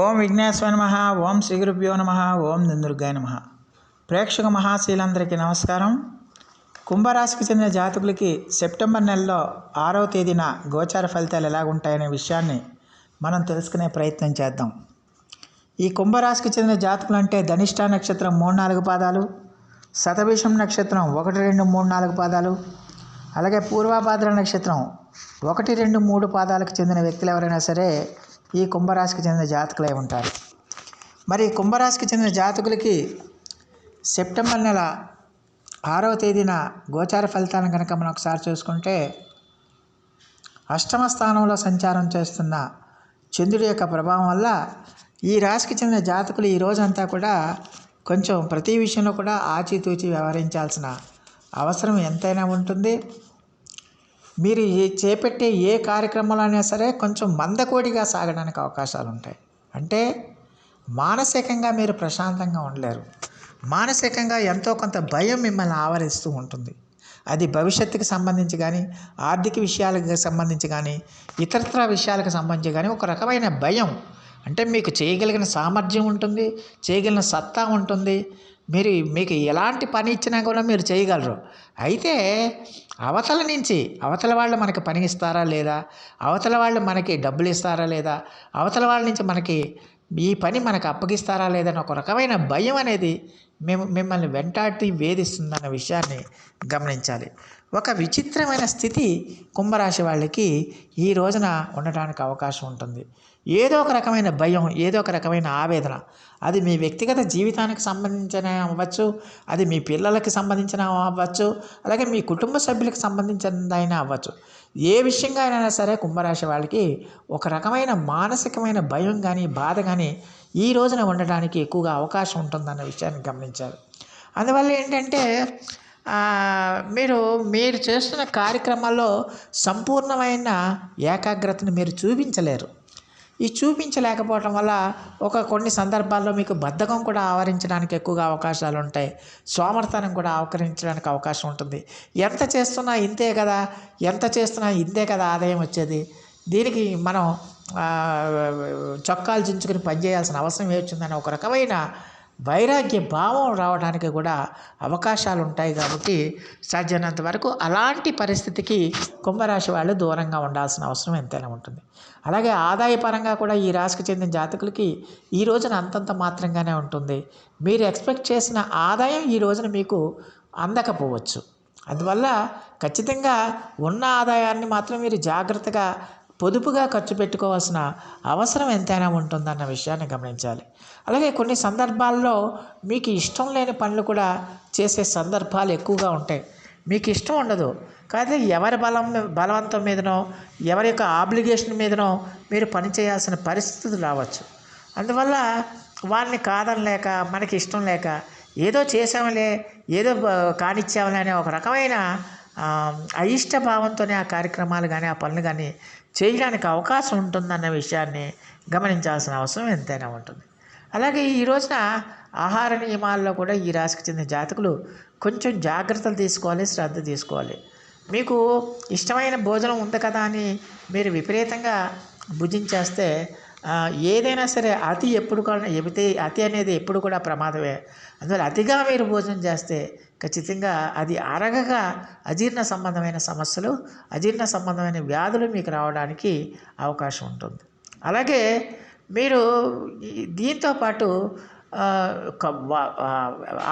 ఓం విఘ్నేశ్వర నమ ఓం శ్రీ గురుభ్యో నమ ఓం దుర్గాయ నమ. ప్రేక్షక మహాశీలందరికీ నమస్కారం. కుంభరాశికి చెందిన జాతకులకి సెప్టెంబర్ నెలలో ఆరవ తేదీన గోచార ఫలితాలు ఎలాగుంటాయనే విషయాన్ని మనం తెలుసుకునే ప్రయత్నం చేద్దాం. ఈ కుంభరాశికి చెందిన జాతకులు అంటే ధనిష్ట నక్షత్రం మూడు నాలుగు పాదాలు శతభిషం నక్షత్రం ఒకటి రెండు మూడు నాలుగు పాదాలు అలాగే పూర్వాభాద్ర నక్షత్రం ఒకటి రెండు మూడు పాదాలకు చెందిన వ్యక్తులు ఎవరైనా సరే ఈ కుంభరాశికి చెందిన జాతకులై ఉంటారు. మరి కుంభరాశికి చెందిన జాతకులకి సెప్టెంబర్ నెల ఆరవ తేదీన గోచార ఫలితాలను కనుక మనం ఒకసారి చూసుకుంటే అష్టమ స్థానంలో సంచారం చేస్తున్న చంద్రుడి యొక్క ప్రభావం వల్ల ఈ రాశికి చెందిన జాతకులు ఈ రోజంతా కూడా కొంచెం ప్రతి విషయంలో కూడా ఆచితూచి వ్యవహరించాల్సిన అవసరం ఎంతైనా ఉంటుంది. మీరు ఏ చేపట్టే ఏ కార్యక్రమంలో అయినా సరే కొంచెం మందకోడిగా సాగడానికి అవకాశాలు ఉంటాయి అంటే మానసికంగా మీరు ప్రశాంతంగా ఉండలేరు. మానసికంగా ఎంతో కొంత భయం మిమ్మల్ని ఆవరిస్తూ ఉంటుంది. అది భవిష్యత్తుకి సంబంధించి కానీ ఆర్థిక విషయాలకు సంబంధించి కానీ ఇతరత్ర విషయాలకు సంబంధించి కానీ ఒక రకమైన భయం. అంటే మీకు చేయగలిగిన సామర్థ్యం ఉంటుంది చేయగలిగిన సత్తా ఉంటుంది. మీరు మీకు ఎలాంటి పని ఇచ్చినా కూడా మీరు చేయగలరు. అయితే అవతల నుంచి అవతల వాళ్ళు మనకి పని ఇస్తారా లేదా? అవతల వాళ్ళు మనకి డబ్బులు ఇస్తారా లేదా? అవతల వాళ్ళ నుంచి మనకి ఈ పని మనకు అప్పగిస్తారా లేదని ఒక రకమైన భయం అనేది మేము మిమ్మల్ని వెంటాడి వేధిస్తుందన్న విషయాన్ని గమనించాలి. ఒక విచిత్రమైన స్థితి కుంభరాశి వాళ్ళకి ఈ రోజున ఉండటానికి అవకాశం ఉంటుంది. ఏదో ఒక రకమైన భయం ఏదో ఒక రకమైన ఆవేదన. అది మీ వ్యక్తిగత జీవితానికి సంబంధించిన అవ్వచ్చు అది మీ పిల్లలకి సంబంధించిన అవ్వచ్చు అలాగే మీ కుటుంబ సభ్యులకు సంబంధించినదైనా అవ్వచ్చు. ఏ విషయంగా అయినా సరే కుంభరాశి వాళ్ళకి ఒక రకమైన మానసికమైన భయం కానీ బాధ కానీ ఈ రోజున ఉండడానికి ఎక్కువగా అవకాశం ఉంటుందన్న విషయాన్ని గమనించారు. అందువల్ల ఏంటంటే మీరు మీరు చేస్తున్న కార్యక్రమాల్లో సంపూర్ణమైన ఏకాగ్రతను మీరు చూపించలేరు. ఈ చూపించలేకపోవటం వల్ల ఒక కొన్ని సందర్భాల్లో మీకు బద్ధకం కూడా ఆవరించడానికి ఎక్కువగా అవకాశాలు ఉంటాయి. సోమర్థనం కూడా ఆవరించడానికి అవకాశం ఉంటుంది. ఎంత చేస్తున్నా ఇంతే కదా ఎంత చేస్తున్నా ఇంతే కదా ఆదాయం వచ్చేది. దీనికి మనం చొక్కాలు చించుకుని పనిచేయాల్సిన అవసరం ఏమొచ్చిందని ఒక రకమైన వైరాగ్య భావం రావడానికి కూడా అవకాశాలు ఉంటాయి కాబట్టి సాధ్యమైనంత వరకు అలాంటి పరిస్థితికి కుంభరాశి వాళ్ళు దూరంగా ఉండాల్సిన అవసరం ఎంతైనా ఉంటుంది. అలాగే ఆదాయపరంగా కూడా ఈ రాశికి చెందిన జాతకులకి ఈ రోజున అంతంత మాత్రంగానే ఉంటుంది. మీరు ఎక్స్పెక్ట్ చేసిన ఆదాయం ఈ రోజున మీకు అందకపోవచ్చు. అందువల్ల ఖచ్చితంగా ఉన్న ఆదాయాన్ని మాత్రం మీరు జాగ్రత్తగా పొదుపుగా ఖర్చు పెట్టుకోవాల్సిన అవసరం ఎంతైనా ఉంటుందన్న విషయాన్ని గమనించాలి. అలాగే కొన్ని సందర్భాల్లో మీకు ఇష్టం లేని పనులు కూడా చేసే సందర్భాలు ఎక్కువగా ఉంటాయి. మీకు ఇష్టం ఉండదు. కాదు ఎవరి బలం బలవంతం మీదనో ఎవరి యొక్క ఆబ్లిగేషన్ మీదనో మీరు పని చేయాల్సిన పరిస్థితులు రావచ్చు. అందువల్ల వాళ్ళని కాదనలేక మనకి ఇష్టం లేక ఏదో చేసాంలే ఏదో కానిచ్చాంలే అనే ఒక రకమైన అయిష్ట భావంతోనే ఆ కార్యక్రమాలు కానీ ఆ పనులు కానీ చేయడానికి అవకాశం ఉంటుందన్న విషయాన్ని గమనించాల్సిన అవసరం ఎంతైనా ఉంటుంది. అలాగే ఈ రోజున ఆహార నియమాల్లో కూడా ఈ రాశికి చెందిన జాతకులు కొంచెం జాగ్రత్తలు తీసుకోవాలి శ్రద్ధ తీసుకోవాలి. మీకు ఇష్టమైన భోజనం ఉంది కదా అని మీరు విపరీతంగా భుజించేస్తే ఏదైనా సరే అతి ఎప్పుడు కూడా ఎబితే అతి అనేది ఎప్పుడు కూడా ప్రమాదమే. అందువల్ల అతిగా మీరు భోజనం చేస్తే ఖచ్చితంగా అది అరగగా అజీర్ణ సంబంధమైన సమస్యలు అజీర్ణ సంబంధమైన వ్యాధులు మీకు రావడానికి అవకాశం ఉంటుంది. అలాగే మీరు దీంతో పాటు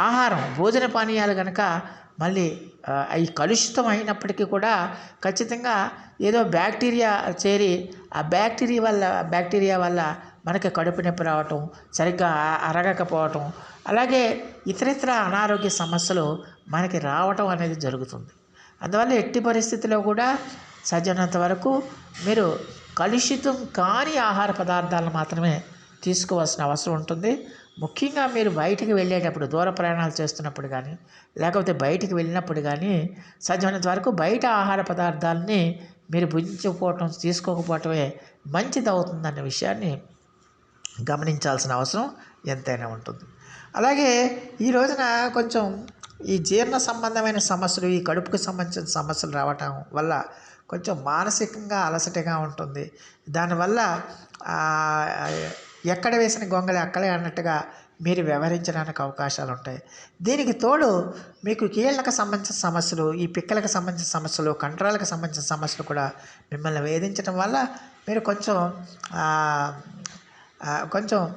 ఆహారం భోజన పానీయాలు కనుక మళ్ళీ అవి కలుషితం అయినప్పటికీ కూడా ఖచ్చితంగా ఏదో బ్యాక్టీరియా చేరి ఆ బ్యాక్టీరియా వల్ల బ్యాక్టీరియా వల్ల మనకి కడుపు నొప్పి రావటం సరిగ్గా అరగకపోవటం అలాగే ఇతరితర అనారోగ్య సమస్యలు మనకి రావటం అనేది జరుగుతుంది. అందువల్ల ఎట్టి పరిస్థితిలో కూడా సజ్జనంత వరకు మీరు కలుషితం కాని ఆహార పదార్థాలను మాత్రమే తీసుకోవాల్సిన అవసరం ఉంటుంది. ముఖ్యంగా మీరు బయటికి వెళ్ళేటప్పుడు దూర ప్రయాణాలు చేస్తున్నప్పుడు కానీ లేకపోతే బయటికి వెళ్ళినప్పుడు కానీ సాధ్యమైనంత వరకు బయట ఆహార పదార్థాలని మీరు భుజించకపోవటం తీసుకోకపోవటమే మంచిది అవుతుందన్న విషయాన్ని గమనించాల్సిన అవసరం ఎంతైనా ఉంటుంది. అలాగే ఈ రోజున కొంచెం ఈ జీర్ణ సంబంధమైన సమస్యలు ఈ కడుపుకు సంబంధించిన సమస్యలు రావటం వల్ల కొంచెం మానసికంగా అలసటగా ఉంటుంది. దానివల్ల ఎక్కడ వేసిన గొంగలి అక్కడే అన్నట్టుగా మీరు వ్యవహరించడానికి అవకాశాలు ఉంటాయి దీనికి తోడు మీకు కీళ్ళకు సంబంధించిన సమస్యలు ఈ పిక్కలకు సంబంధించిన సమస్యలు కండరాలకు సంబంధించిన సమస్యలు కూడా మిమ్మల్ని వేధించడం వల్ల మీరు కొంచెం కొంచెం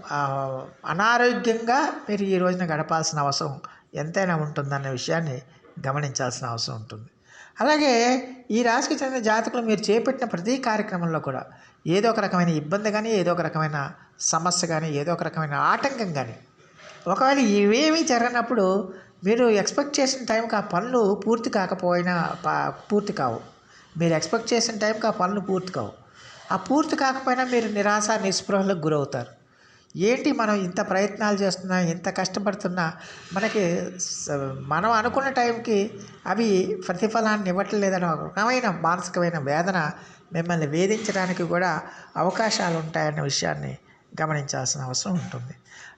అనారోగ్యంగా మీరు ఈ రోజున గడపాల్సిన అవసరం ఎంతైనా ఉంటుందన్న విషయాన్ని గమనించాల్సిన అవసరం ఉంటుంది. అలాగే ఈ రాశికి చెందిన జాతకులు మీరు చేపట్టిన ప్రతి కార్యక్రమంలో కూడా ఏదో ఒక రకమైన ఇబ్బంది కానీ ఏదో ఒక రకమైన సమస్య కానీ ఏదో ఒక రకమైన ఆటంకం కానీ ఒకవేళ ఇవేమీ జరగనప్పుడు మీరు ఎక్స్పెక్ట్ చేసిన టైంకి ఆ పనులు పూర్తి కాకపోయినా పా- పూర్తి కావు. మీరు ఎక్స్పెక్ట్ చేసిన టైంకి ఆ పనులు పూర్తి కావు. ఆ పూర్తి కాకపోయినా మీరు నిరాశ నిస్పృహలకు గురవుతారు. ఏంటి మనం ఇంత ప్రయత్నాలు చేస్తున్నా ఇంత కష్టపడుతున్నా? మనకి మనం అనుకున్న టైంకి అవి ప్రతిఫలాన్ని ఇవ్వట్లేదని ఒక రకమైన మానసికమైన వేదన మిమ్మల్ని వేధించడానికి కూడా అవకాశాలు ఉంటాయన్న విషయాన్ని గమనించాల్సిన అవసరం ఉంటుంది.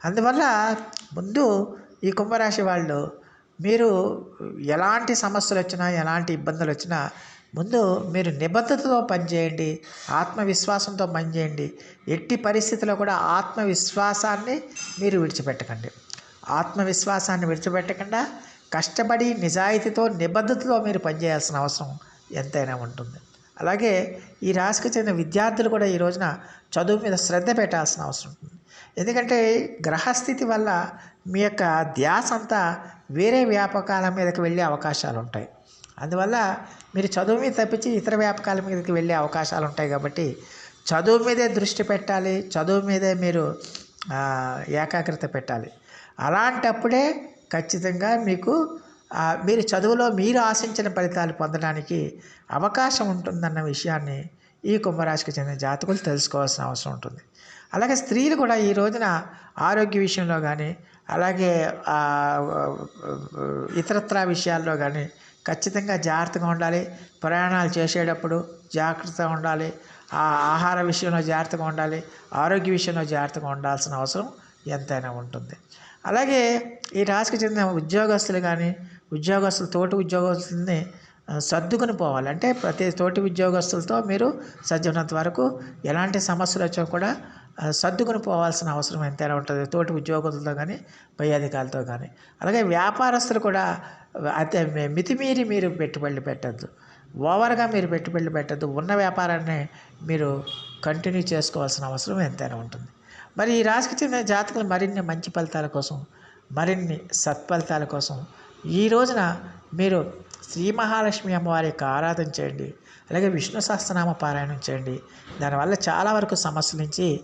అందువల్ల ముందు ఈ కుంభరాశి వాళ్ళు మీరు ఎలాంటి సమస్యలు వచ్చినా ఎలాంటి ఇబ్బందులు వచ్చినా ముందు మీరు నిబద్ధతతో పనిచేయండి ఆత్మవిశ్వాసంతో పనిచేయండి. ఎట్టి పరిస్థితిలో కూడా ఆత్మవిశ్వాసాన్ని మీరు విడిచిపెట్టకండి. ఆత్మవిశ్వాసాన్ని విడిచిపెట్టకుండా కష్టపడి నిజాయితీతో నిబద్ధతతో మీరు పనిచేయాల్సిన అవసరం ఎంతైనా ఉంటుంది. అలాగే ఈ రాశికి చెందిన విద్యార్థులు కూడా ఈ రోజున చదువు మీద శ్రద్ధ పెట్టాల్సిన అవసరం ఉంటుంది. ఎందుకంటే గ్రహస్థితి వల్ల మీ యొక్క ధ్యాస అంతా వేరే వ్యాపకాల మీదకి వెళ్ళే అవకాశాలు ఉంటాయి అందువల్ల మీరు చదువు మీద తప్పించి ఇతర వ్యాపకాల మీదకి వెళ్ళే అవకాశాలు ఉంటాయి కాబట్టి చదువు మీదే దృష్టి పెట్టాలి చదువు మీదే మీరు ఏకాగ్రత పెట్టాలి. అలాంటప్పుడే ఖచ్చితంగా మీకు మీరు చదువులో మీరు ఆశించిన ఫలితాలు పొందడానికి అవకాశం ఉంటుందన్న విషయాన్ని ఈ కుంభరాశికి చెందిన జాతకులు తెలుసుకోవాల్సిన అవసరం ఉంటుంది. అలాగే స్త్రీలు కూడా ఈ రోజున ఆరోగ్య విషయంలో కానీ అలాగే ఇతరత్ర ఇతరత్రా విషయాల్లో కానీ ఖచ్చితంగా జాగ్రత్తగా ఉండాలి. ప్రయాణాలు చేసేటప్పుడు జాగ్రత్తగా ఉండాలి. ఆ ఆహార విషయంలో జాగ్రత్తగా ఉండాలి. ఆరోగ్య విషయంలో జాగ్రత్తగా ఉండాల్సిన అవసరం ఎంతైనా ఉంటుంది. అలాగే ఈ రాశికి చెందిన ఉద్యోగస్తులు కానీ ఉద్యోగస్తులు తోటి ఉద్యోగస్తుల్ని సర్దుకుని పోవాలి. అంటే ప్రతి తోటి ఉద్యోగస్తులతో మీరు సజ్జనంత వరకు ఎలాంటి సమస్యలు వచ్చినా కూడా సర్దుకుని పోవాల్సిన అవసరం ఎంతైనా ఉంటుంది. తోటి ఉద్యోగులతో కానీ పై అధికారులతో కానీ అలాగే వ్యాపారస్తులు కూడా అదే మితిమీరి మీరు పెట్టుబడులు పెట్టద్దు. ఓవర్గా మీరు పెట్టుబడులు పెట్టద్దు. ఉన్న వ్యాపారాన్ని మీరు కంటిన్యూ చేసుకోవాల్సిన అవసరం ఎంతైనా ఉంటుంది. మరి ఈ రాశికి చెందిన జాతకులు మరిన్ని మంచి ఫలితాల కోసం మరిన్ని సత్ఫలితాల కోసం ఈ రోజున మీరు శ్రీ మహాలక్ష్మి అమ్మవారి యొక్క ఆరాధన చేయండి. అలాగే విష్ణు సహస్రనామ పారాయణం చేయండి. దానివల్ల చాలా వరకు సమస్యల నుంచి